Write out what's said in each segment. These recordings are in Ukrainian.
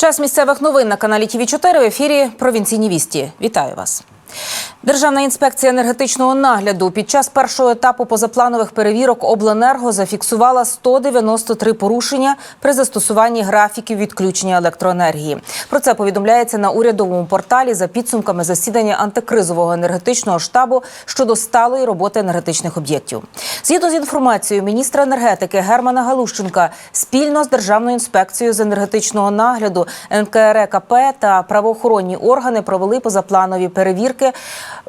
Час місцевих новин на каналі ТВ 4 в ефірі Провінційні вісті. Вітаю вас. Державна інспекція енергетичного нагляду під час першого етапу позапланових перевірок обленерго зафіксувала 193 порушення при застосуванні графіків відключення електроенергії. Про це повідомляється на урядовому порталі за підсумками засідання антикризового енергетичного штабу щодо сталої роботи енергетичних об'єктів. Згідно з інформацією міністра енергетики Германа Галущенка, спільно з Державною інспекцією з енергетичного нагляду НКРЕКП та правоохоронні органи провели позапланові перевірки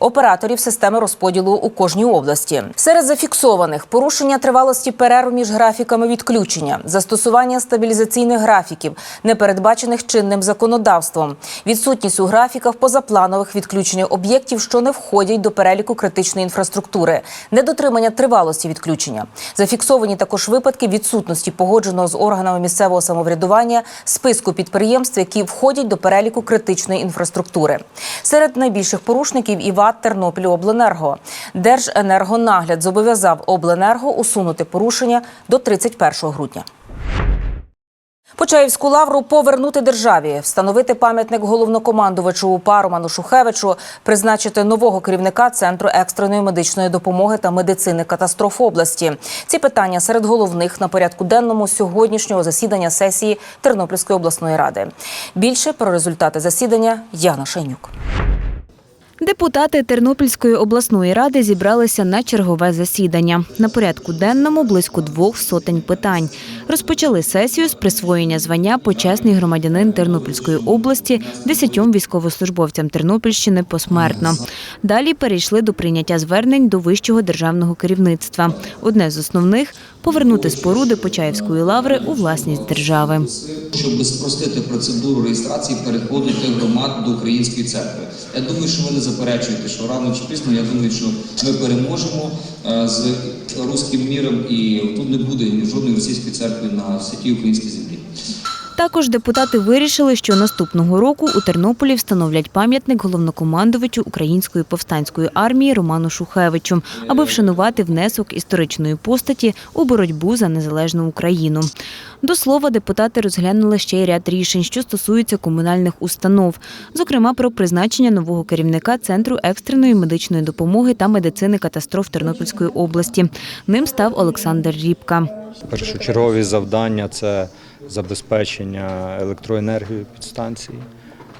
операторів системи розподілу у кожній області. Серед зафіксованих порушення тривалості перерв між графіками відключення, застосування стабілізаційних графіків, не передбачених чинним законодавством, відсутність у графіках позапланових відключення об'єктів, що не входять до переліку критичної інфраструктури, недотримання тривалості відключення. Зафіксовані також випадки відсутності погодженого з органами місцевого самоврядування списку підприємств, які входять до переліку критичної інфраструктури. Серед найбільших порушників і ВАТ Тернопільобленерго. Держенергонагляд зобов'язав обленерго усунути порушення до 31 грудня. Почаївську лавру повернути державі, встановити пам'ятник головнокомандувачу УПА Роману Шухевичу, призначити нового керівника центру екстреної медичної допомоги та медицини катастроф області. Ці питання серед головних на порядку денному сьогоднішнього засідання сесії Тернопільської обласної ради. Більше про результати засідання Яна Шайнюк. Депутати Тернопільської обласної ради зібралися на чергове засідання. На порядку денному близько двох сотень питань. Розпочали сесію з присвоєння звання почесний громадянин Тернопільської області десятьом військовослужбовцям Тернопільщини посмертно. Далі перейшли до прийняття звернень до вищого державного керівництва. Одне з основних повернути споруди Почаївської лаври у власність держави. щоб спростити процедуру реєстрації переходити громад до української церкви. Я думаю, що ви не заперечуєте, що рано чи пізно, я думаю, що ми переможемо е, з руським міром, і тут не буде жодної російської церкви на святій українській землі. Також депутати вирішили, що наступного року у Тернополі встановлять пам'ятник головнокомандувачу української повстанської армії Роману Шухевичу, аби вшанувати внесок історичної постаті у боротьбу за незалежну Україну. До слова, депутати розглянули ще й ряд рішень, що стосуються комунальних установ, зокрема про призначення нового керівника центру екстреної медичної допомоги та медицини катастроф Тернопільської області. Ним став Олександр Рібка. Першочергові завдання це забезпечення електроенергією підстанції.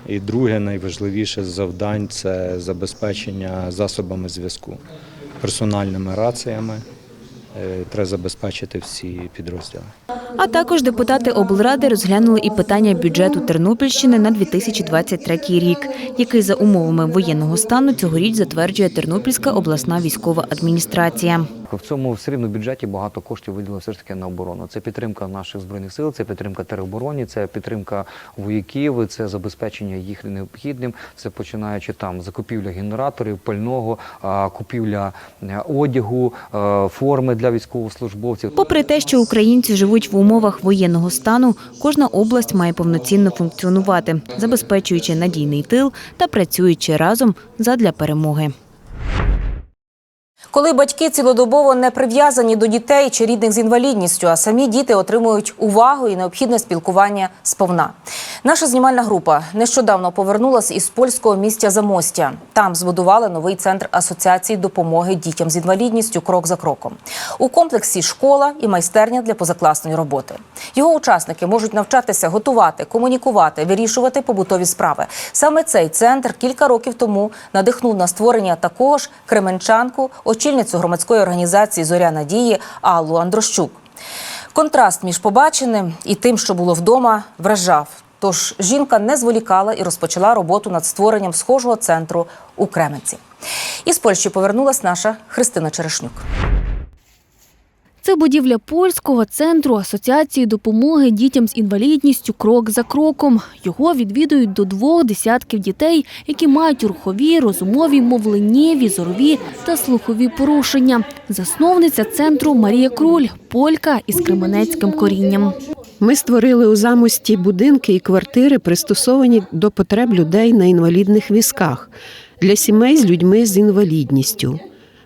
І друге найважливіше завдань це забезпечення засобами зв'язку, персональними раціями. Е, Треба забезпечити всі підрозділи. А також депутати облради розглянули і питання бюджету Тернопільщини на 2023 рік, який за умовами воєнного стану цьогоріч затверджує Тернопільська обласна військова адміністрація. В цьому рівно бюджеті багато коштів виділено все ж таки на оборону. Це підтримка наших збройних сил, це підтримка теробороні, це підтримка вояків, це забезпечення їх необхідним. Це починаючи там закупівля генераторів, пального, купівля е, одягу, е, форми для військовослужбовців. Попри те, що українці живуть в умовах воєнного стану, кожна область має повноцінно функціонувати, забезпечуючи надійний тил та працюючи разом задля перемоги. Коли батьки цілодобово не прив'язані до дітей чи рідних з інвалідністю, а самі діти отримують увагу і необхідне спілкування сповна. Наша знімальна група нещодавно повернулася із польського містя Замостя. Там збудували новий центр асоціації допомоги дітям з інвалідністю крок за кроком. У комплексі школа і майстерня для позакласної роботи. Його учасники можуть навчатися готувати, комунікувати, вирішувати побутові справи. Саме цей центр кілька років тому надихнув на створення такого ж кременчанку, очільницю громадської організації Зоря надії Аллу Андрощук. Контраст між побаченим і тим, що було вдома, вражав. Тож жінка не зволікала і розпочала роботу над створенням схожого центру у Кременці. Із Польщі повернулась наша Христина Черешнюк. Це будівля польського центру асоціації допомоги дітям з інвалідністю крок за кроком. Його відвідують до двох десятків дітей, які мають рухові, розумові, мовленнєві, зорові та слухові порушення. Засновниця центру Марія Круль, полька із кременецьким корінням. Ми створили у замості будинки і квартири, пристосовані до потреб людей на інвалідних візках для сімей з людьми з інвалідністю.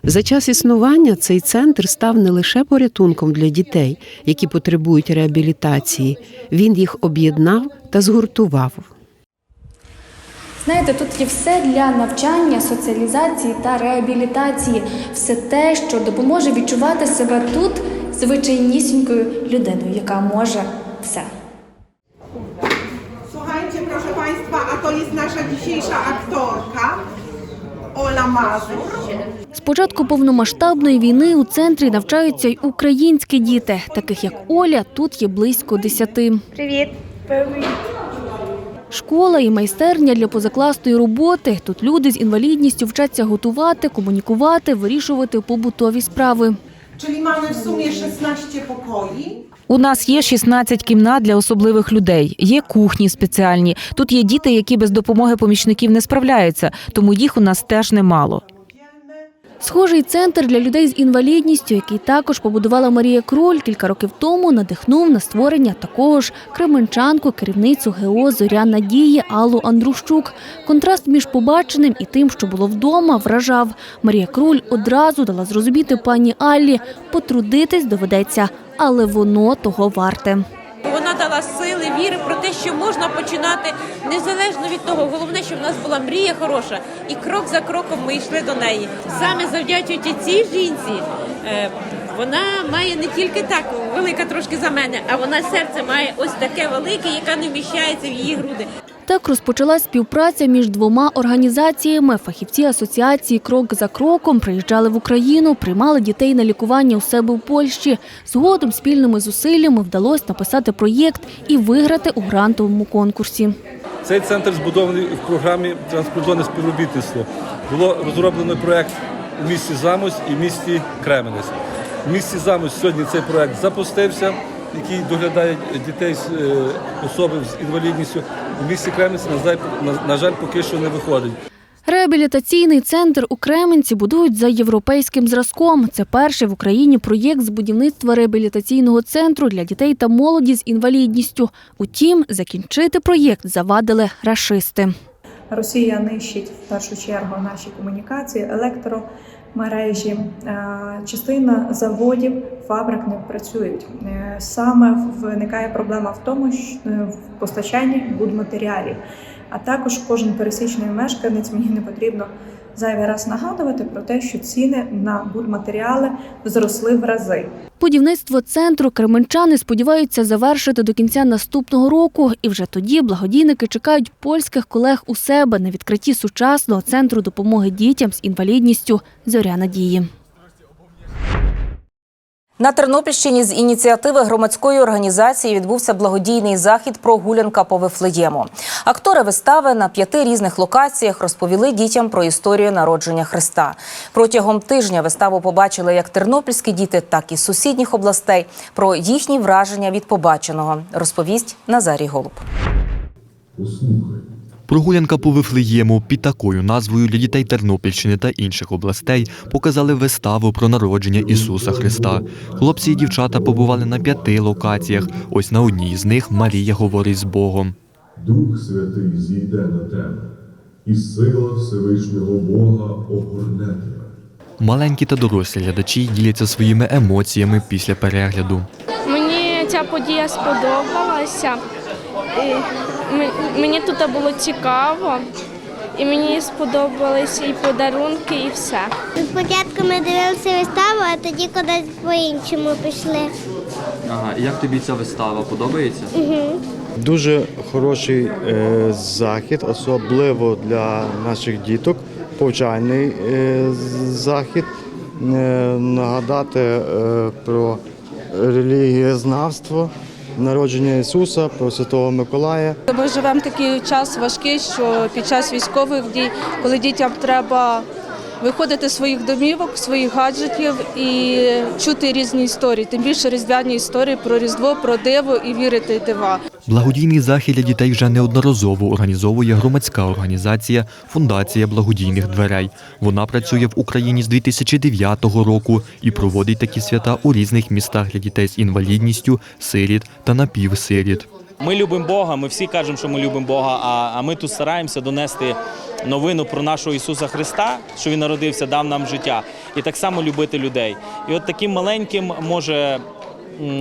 За час існування цей центр став не лише порятунком для дітей, які потребують реабілітації. Він їх об'єднав та згуртував. Знаєте, тут є все для навчання, соціалізації та реабілітації, все те, що допоможе відчувати себе тут звичайнісінькою людиною, яка може все. Słuchajcie, proszę Państwa, a to jest nasza dzisiejsza aktorka, Ola Mazur. З початку повномасштабної війни у центрі навчаються й українські діти, таких як Оля. Тут є близько десяти. Привіт. Школа і майстерня для позакласної роботи. Тут люди з інвалідністю вчаться готувати, комунікувати, вирішувати побутові справи. Czyli mamy w sumie 16 pokoi. У нас є 16 кімнат для особливих людей. Є кухні спеціальні. Тут є діти, які без допомоги помічників не справляються, тому їх у нас теж немало. Схожий центр для людей з інвалідністю, який також побудувала Марія Кроль кілька років тому, надихнув на створення такого ж кременчанку, керівницю ГО Зоря Надії Аллу Андрущук. Контраст між побаченим і тим, що було вдома, вражав. Марія Кроль одразу дала зрозуміти пані Аллі, потрудитись доведеться, але воно того варте. Вона дала сили, віри про те, що можна починати незалежно від того. Головне, щоб в нас була мрія хороша, і крок за кроком ми йшли до неї. Саме завдячуючи цій жінці, е, вона має не тільки так велика трошки за мене, а вона серце має ось таке велике, яке не вміщається в її груди. Так розпочалась співпраця між двома організаціями. Фахівці асоціації Крок за кроком приїжджали в Україну, приймали дітей на лікування у себе в Польщі. Згодом спільними зусиллями вдалося написати проєкт і виграти у грантовому конкурсі. Цей центр збудований в програмі транскордонне співробітництво. Було розроблено проект у місті Замось і в місті Кременець. В місті Замось сьогодні цей проект запустився, який доглядає дітей з е, особи з інвалідністю. У місті Кременець, на жаль, на- на жаль, поки що не виходить. Реабілітаційний центр у Кременці будують за європейським зразком. Це перший в Україні проєкт з будівництва реабілітаційного центру для дітей та молоді з інвалідністю. Утім, закінчити проєкт завадили рашисти. Росія нищить в першу чергу наші комунікації, електромережі. Е, Частина заводів, фабрик не працюють. Е, Саме виникає проблема в тому, що е, в постачанні будматеріалів. А також кожен пересічний мешканець мені не потрібно зайвий раз нагадувати про те, що ціни на будматеріали зросли в рази. Будівництво центру кременчани сподіваються завершити до кінця наступного року, і вже тоді благодійники чекають польських колег у себе на відкритті сучасного центру допомоги дітям з інвалідністю Зоря Надії. На Тернопільщині з ініціативи громадської організації відбувся благодійний захід прогулянка по Вифлеєму. Актори вистави на п'яти різних локаціях розповіли дітям про історію народження Христа. Протягом тижня виставу побачили як тернопільські діти, так і з сусідніх областей. Про їхні враження від побаченого розповість Назарій Голуб. Прогулянка по Вифлеєму під такою назвою для дітей Тернопільщини та інших областей показали виставу про народження Ісуса Христа. Хлопці і дівчата побували на п'яти локаціях. Ось на одній з них Марія говорить з Богом. Дух Святий зійде на тебе, і сила Всевишнього Бога огорне тебе. Маленькі та дорослі глядачі діляться своїми емоціями після перегляду. Мені ця подія сподобалася. Мені тут було цікаво, і мені сподобалися і подарунки, і все. Спочатку ми дивилися виставу, а тоді кудись по-іншому пішли. Ага, як тобі ця вистава подобається? Дуже хороший е, захід, особливо для наших діток. Повчальний е, захід. Е, нагадати е, про релігієзнавство, народження Ісуса, про Святого Миколая. Ми живемо такий час важкий, що під час військових дій, коли дітям треба виходити з своїх домівок, своїх гаджетів і чути різні історії, тим більше різдвяні історії про Різдво, про диво і вірити дива. Благодійний захід для дітей вже неодноразово організовує громадська організація Фундація благодійних дверей. Вона працює в Україні з 2009 року і проводить такі свята у різних містах для дітей з інвалідністю, сиріт та напівсиріт. Ми любимо Бога, ми всі кажемо, що ми любимо Бога, а, ми тут стараємося донести новину про нашого Ісуса Христа, що Він народився, дав нам життя, і так само любити людей. І от таким маленьким, може,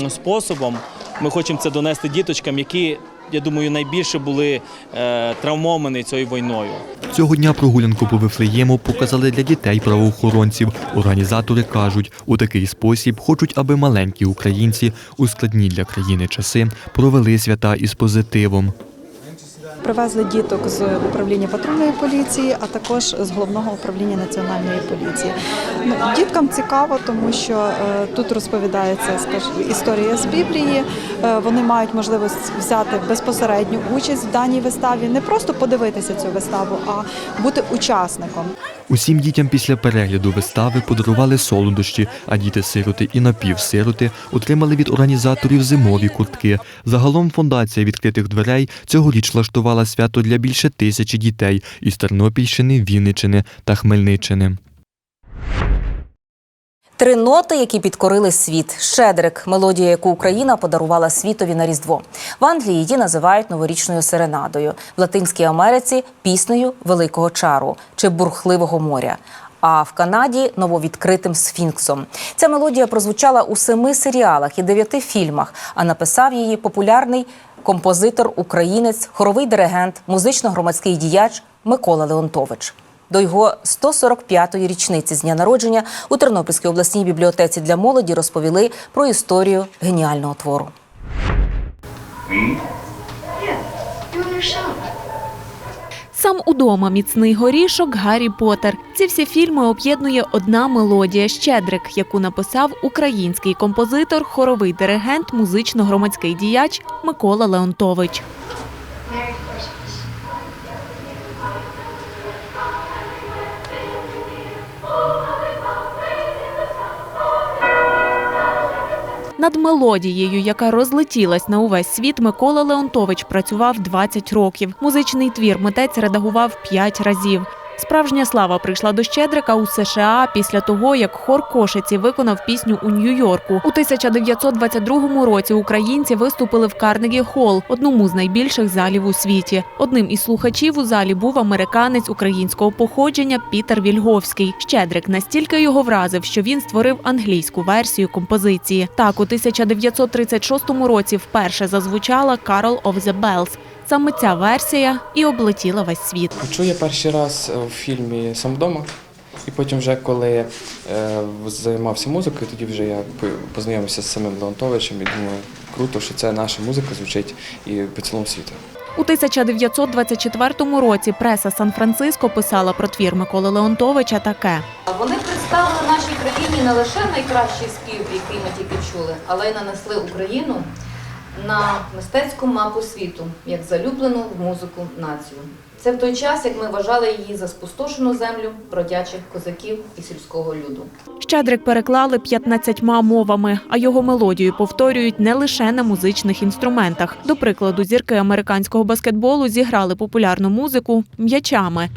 способом ми хочемо це донести діточкам, які, я думаю, найбільше були е, травмовані цією війною. Цього дня прогулянку по Вифлеєму показали для дітей правоохоронців. Організатори кажуть, у такий спосіб хочуть, аби маленькі українці у складні для країни часи провели свята із позитивом. Привезли діток з управління патрульної поліції, а також з головного управління національної поліції. Ну, діткам цікаво, тому що е, тут розповідається скажімо, історія з Біблії. Е, вони мають можливість взяти безпосередню участь в даній виставі, не просто подивитися цю виставу, а бути учасником. Усім дітям після перегляду вистави подарували солодощі, а діти-сироти і напівсироти отримали від організаторів зимові куртки. Загалом фундація відкритих дверей цьогоріч влаштувала свято для більше тисячі дітей із Тернопільщини, Вінничини та Хмельниччини. Три ноти, які підкорили світ. Щедрик мелодія, яку Україна подарувала світові на Різдво. В Англії її називають новорічною серенадою, в Латинській Америці піснею великого чару чи бурхливого моря. А в Канаді нововідкритим сфінксом. Ця мелодія прозвучала у семи серіалах і дев'яти фільмах, а написав її популярний композитор, українець, хоровий диригент, музично-громадський діяч Микола Леонтович. До його 145-ї річниці з дня народження у Тернопільській обласній бібліотеці для молоді розповіли про історію геніального твору. Сам удома міцний горішок Гаррі Поттер. Ці всі фільми об'єднує одна мелодія Щедрик, яку написав український композитор, хоровий диригент, музично-громадський діяч Микола Леонтович. Над мелодією, яка розлетілась на увесь світ, Микола Леонтович працював 20 років. Музичний твір митець редагував 5 разів. Справжня слава прийшла до Щедрика у США після того, як хор Кошиці виконав пісню у Нью-Йорку. У 1922 році українці виступили в Карнегі Холл, одному з найбільших залів у світі. Одним із слухачів у залі був американець українського походження Пітер Вільговський. Щедрик настільки його вразив, що він створив англійську версію композиції. Так, у 1936 році вперше зазвучала «Carol of the Bells». Саме ця версія і облетіла весь світ. Почув я перший раз в фільмі Сам вдома, і потім, вже коли е, займався музикою, тоді вже я познайомився з самим Леонтовичем і думаю, круто, що це наша музика звучить і по цілому світу. У 1924 році преса Сан-Франциско писала про твір Миколи Леонтовича таке. Вони представили нашій країні не лише найкращий спів, який ми тільки чули, але й нанесли Україну на мистецьку мапу світу, як залюблену в музику націю. Це в той час, як ми вважали її за спустошену землю бродячих козаків і сільського люду. Щедрик переклали 15 мовами, а його мелодію повторюють не лише на музичних інструментах. До прикладу, зірки американського баскетболу зіграли популярну музику м'ячами.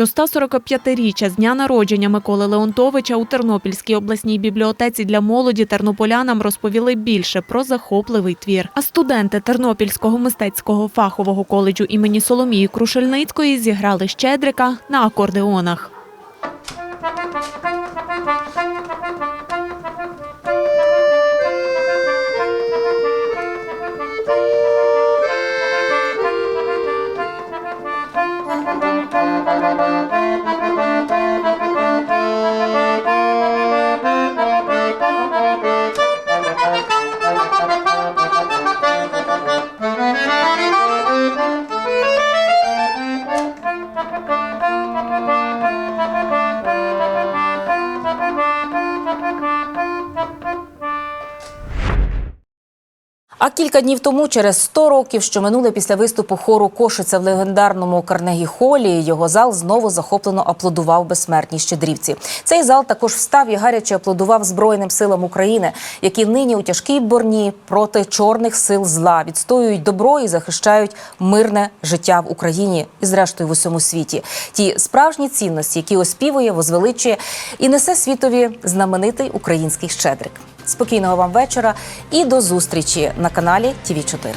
До 145-річчя з дня народження Миколи Леонтовича у Тернопільській обласній бібліотеці для молоді тернополянам розповіли більше про захопливий твір. А студенти Тернопільського мистецького фахового коледжу імені Соломії Крушельницької зіграли щедрика на акордеонах. Кілька днів тому, через 100 років, що минули після виступу хору Кошиця в легендарному Карнегі Холі, його зал знову захоплено аплодував безсмертній щедрівці. Цей зал також встав і гаряче аплодував Збройним силам України, які нині у тяжкій борні проти чорних сил зла відстоюють добро і захищають мирне життя в Україні і, зрештою, в усьому світі. Ті справжні цінності, які оспівує, возвеличує і несе світові знаменитий український щедрик. Спокійного вам вечора і до зустрічі на каналі ТІВІ 4